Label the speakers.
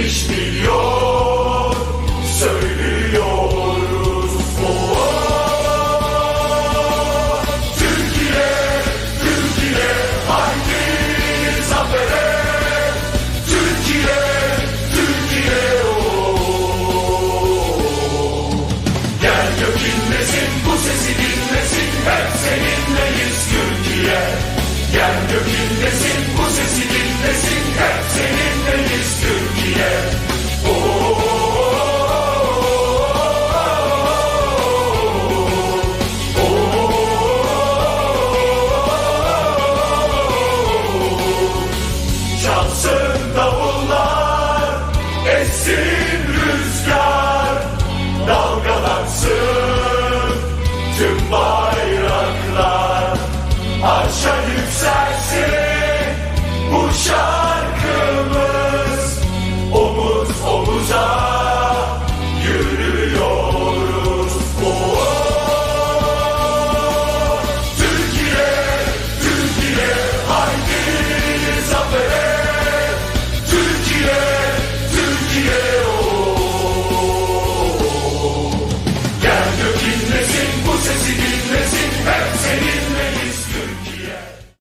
Speaker 1: 70 milyon söylüyoruz. Oh, Türkiye, Türkiye haydi zafere. Türkiye, Türkiye oh. Gel gök inlesin, bu sesi dinlesin. Hep seninleyiz Türkiye. Gel gök inlesin, Esin rüzgar dalgalansın tüm bağ.